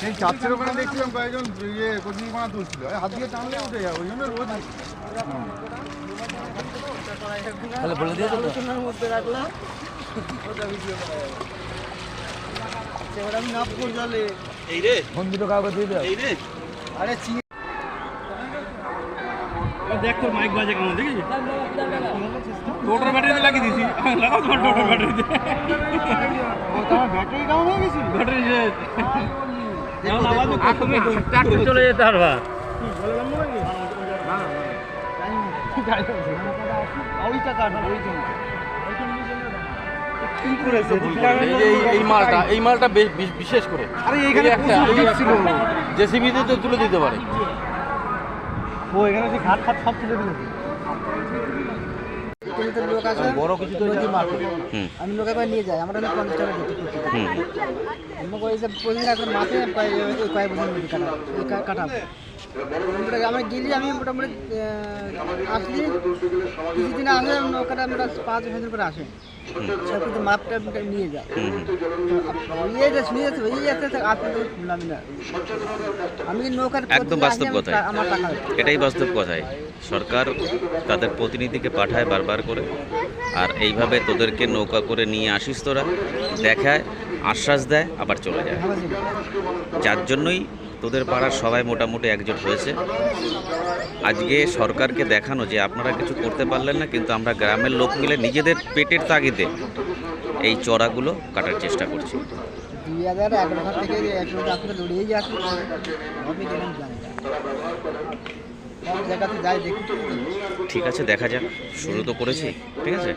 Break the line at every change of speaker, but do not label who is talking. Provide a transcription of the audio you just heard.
সেই চার্চের ওখানে দেখছিলাম কয়েকজন ইয়ে কোচিং পানা তুলছিল। হাত দিয়ে টানলে উঠে যায় ওই জন্য রোজ
তাহলে বলে দিয়ে দেবো
আমি নাপ করে জালে
এই রে।
দুটো কাউকে দিয়ে দাও
এই রে।
আরে
দেখ তোর মাইক বাজে কেমন দেখিস টোটার ব্যাটারি লাগিয়ে দিছি লাগাও তোমার টোটার ব্যাটারি
ব্যাটারি ডাউন হয়ে গেছিল
ব্যাটারি
তুমি চলে যেতে পারবা।
এই মালটা এই মালটা বিশেষ করে।
আরে এখানে
একটা জেসিবিতে তো তুলে দিতে পারে।
ও এখানে সে ঘাট ফাট সব তুলে দিয়েছে
লোক আছে
বড় কিছু তো
আমি লোকে করে নিয়ে যাই আমরা অনেক পঞ্চাশ টাকা দিতে যে এখন কয়েক বছর কাটাবো। আমরা গেলি আমি মোটামুটি আসলি। কিছুদিন আগে নৌকাটা আমরা পাঁচ বছর করে আসে। কিন্তু মাপটা নিয়ে যায়।
হুম হুম।
যে শুনে যাচ্ছে ওই যাচ্ছে আপনি তো শুনলাম না আমি নৌকার
একদম বাস্তব
আসি,
কথাই। এটাই বাস্তব কথাই। সরকার তাদের প্রতিনিধিকে পাঠায় বারবার করে আর এইভাবে তোদেরকে নৌকা করে নিয়ে আসিস তোরা দেখায় আশ্বাস দেয় আবার চলে যায়। যার জন্যই তোদের পাড়ার সবাই মোটামুটি একজোট হয়েছে। আজকে সরকারকে দেখানো যে আপনারা কিছু করতে পারলেন না কিন্তু আমরা গ্রামের লোক মিলে নিজেদের পেটের তাগিদে এই চড়াগুলো কাটার চেষ্টা করছি। ঠিক আছে দেখা যাক। শুরু তো করেছি ঠিক আছে?